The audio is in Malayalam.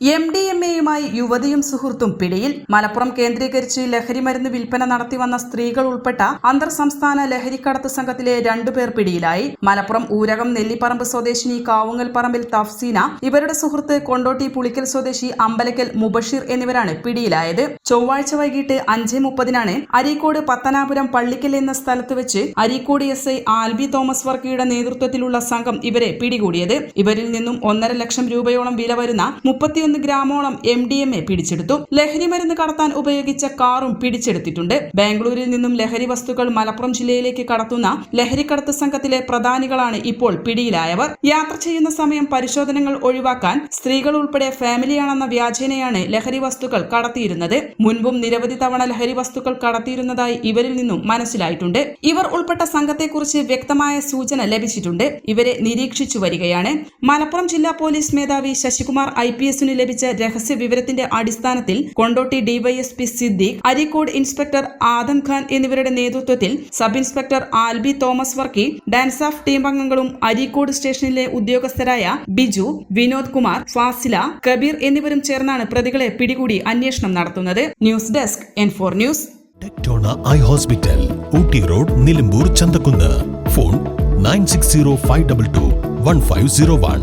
M D M എയുമായി യുവതിയും സുഹൃത്തും പിടിയിൽ മലപ്പുറം കേന്ദ്രീകരിച്ച് ലഹരിമരുന്ന് വിൽപ്പന നടത്തി വന്ന സ്ത്രീകൾ ഉൾപ്പെട്ട അന്തർ സംസ്ഥാന ലഹരിക്കടത്ത് സംഘത്തിലെ രണ്ടുപേർ പിടിയിലായി. മലപ്പുറം ഊരകം നെല്ലിപ്പറമ്പ് സ്വദേശിനി കാവുങ്ങൽ പറമ്പിൽ തഫ്സീന ഇവരുടെ സുഹൃത്ത് കൊണ്ടോട്ടി പുളിക്കൽ സ്വദേശി അമ്പലക്കൽ മുബഷീർ എന്നിവരാണ് പിടിയിലായത്. ചൊവ്വാഴ്ച വൈകിട്ട് അഞ്ച് മുപ്പതിനാണ് അരീക്കോട് പത്തനാപുരം പള്ളിക്കൽ എന്ന സ്ഥലത്ത് വെച്ച് അരീക്കോട് എസ് ഐ ആൽബി തോമസ് വർക്കിയുടെ നേതൃത്വത്തിലുള്ള സംഘം ഇവരെ പിടികൂടിയത്. ഇവരിൽ നിന്നും ഒന്നര ലക്ഷം രൂപയോളം വില വരുന്ന മുപ്പത്തിയൊന്ന് ഗ്രാമോളം എം ഡി എം എ പിടിച്ചെടുത്തു. ലഹരി മരുന്ന് കടത്താൻ ഉപയോഗിച്ച കാറും പിടിച്ചെടുത്തിട്ടുണ്ട്. ബാംഗ്ലൂരിൽ നിന്നും ലഹരി വസ്തുക്കൾ മലപ്പുറം ജില്ലയിലേക്ക് കടത്തുന്ന ലഹരിക്കടത്ത് സംഘത്തിലെ പ്രധാനികളാണ് ഇപ്പോൾ പിടിയിലായവർ. യാത്ര ചെയ്യുന്ന സമയം പരിശോധനകൾ ഒഴിവാക്കാൻ സ്ത്രീകൾ ഉൾപ്പെടെ ഫാമിലിയാണെന്ന വ്യാജേനയാണ് ലഹരി വസ്തുക്കൾ കടത്തിയിരുന്നത്. മുൻപും നിരവധി തവണ ലഹരി വസ്തുക്കൾ കടത്തിയിരുന്നതായി ഇവരിൽ നിന്നും മനസ്സിലായിട്ടുണ്ട്. ഇവർ ഉൾപ്പെട്ട സംഘത്തെക്കുറിച്ച് വ്യക്തമായ സൂചന ലഭിച്ചിട്ടുണ്ട്. ഇവരെ നിരീക്ഷിച്ചു വരികയാണ്. മലപ്പുറം ജില്ലാ പോലീസ് മേധാവി ശശികുമാർ ഐ പി എസിന് ലഭിച്ച രഹസ്യ വിവരത്തിന്റെ അടിസ്ഥാനത്തിൽ കൊണ്ടോട്ടി ഡിവൈഎസ്പി സിദ്ദീഖ് അരിക്കോട് ഇൻസ്പെക്ടർ ആദം ഖാൻ എന്നിവരുടെ നേതൃത്വത്തിൽ sub inspector Albi Thomas Varkey DANSAF team അംഗങ്ങളും അരീക്കോട് സ്റ്റേഷനിലെ ഉദ്യോഗസ്ഥരായ ബിജു വിനോദ് കുമാർ ഫാസില കബീർ എന്നിവരും ചേർന്നാണ് പ്രതികളെ പിടികൂടി അന്വേഷണം നടത്തുന്നത്. News desk N four news. ടെക്ടോണ eye hospital Ooty road Nilambur Chanthakkunnu. Phone nine six zero five double two one five zero one.